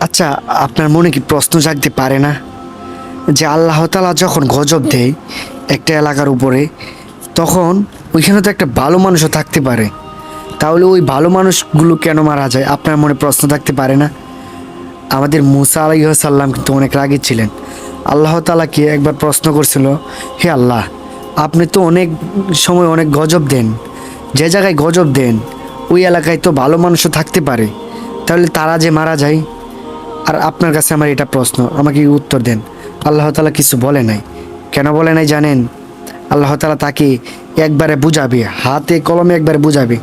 আচ্ছা আপনার মনে কি প্রশ্ন জাগতে পারে না? যে আল্লাহ তালা যখন গজব দেয় একটা এলাকার উপরে, তখন ওইখানে তো একটা ভালো মানুষও থাকতে পারে। তাহলে ওই ভালো মানুষগুলো কেন মারা যায়? আপনার মনে প্রশ্ন থাকতে পারে না? আমাদের মুসা আলাইসাল্লাম কিন্তু অনেক রাগী ছিলেন। আল্লাহ তালাকে একবার প্রশ্ন করছিল, হে আল্লাহ, আপনি তো অনেক সময় অনেক গজব দেন। যে জায়গায় গজব দেন, ওই এলাকায় তো ভালো মানুষও থাকতে পারে। তাহলে তারা যে মারা যায় আর আপনার কাছে আমার এটা প্রশ্ন, আমাকে উত্তর দেন। আল্লাহ তালা কিছু বলে নাই। কেন বলে নাই জানেন? আল্লাহ তালা তাকে একবারে বুঝাবে, হাতে কলমে একবারে বুঝাবে।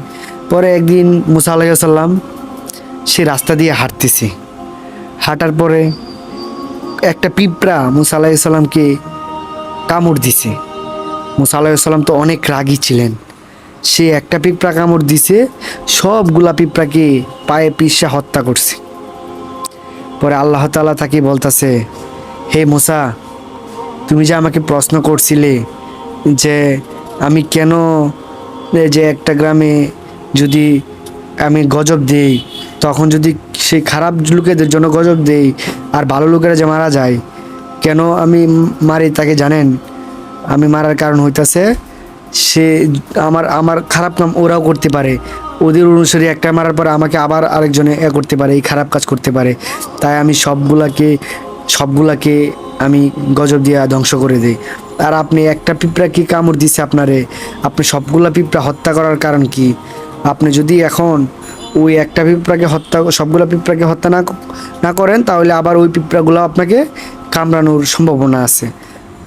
পরে একদিন মুসা আলাইসাল্লাম সে রাস্তা দিয়ে হাঁটতেছে। হাঁটার পরে একটা পিঁপড়া মুসা আলাইসাল্লামকে কামড় দিছে। মুসা আলাইসাল্লাম তো অনেক রাগী ছিলেন। সে একটা পিঁপড়া কামড় দিছে, সবগুলা পিঁপড়াকে পায়ে পিসা হত্যা করছে। পরে আল্লাহ তাআলা তাকে বলতাছে, হে মুসা, তুমি যে আমাকে প্রশ্ন করছিলে যে আমি কেন যে একটা গ্রামে যদি আমি গজব দেই, তখন যদি সেই খারাপ লোকেদের জন্য গজব দেই আর ভালো লোকেরা যে মারা যায়, কেন আমি মারি তাকে জানেন? আমি মারার কারণ হইতাছে সে আমার আমার খারাপ কাম ওরাও করতে পারে। ওদের অনুসারী একটা মারার পর আমাকে আবার আরেকজনে এ করতে পারে, এই খারাপ কাজ করতে পারে। তাই আমি সবগুলাকে সবগুলাকে আমি গজব দিয়ে ধ্বংস করে দিই। আর আপনি একটা পিঁপড়া কি কামড় দিছে আপনারে? আপনি সবগুলা পিঁপড়া হত্যা করার কারণ কি? আপনি যদি এখন ওই একটা পিঁপড়াকে হত্যা, সবগুলা পিঁপড়াকে হত্যা না না করেন, তাহলে আবার ওই পিঁপড়াগুলো আপনাকে কামড়ানোর সম্ভাবনা আছে।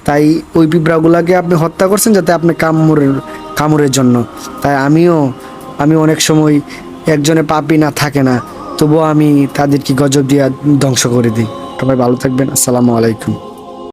তাই ওই পিঁপড়াগুলোকে আপনি হত্যা করছেন যাতে আপনি কামড়ের কামড়ের জন্য। তাই আমিও, আমি অনেক সময় একজনে পাপি না, থাকে না। তবুও আমি তাদেরকে গজব দিয়ে ধ্বংস করে দিই। সবাই ভালো থাকবেন। আসসালামু আলাইকুম।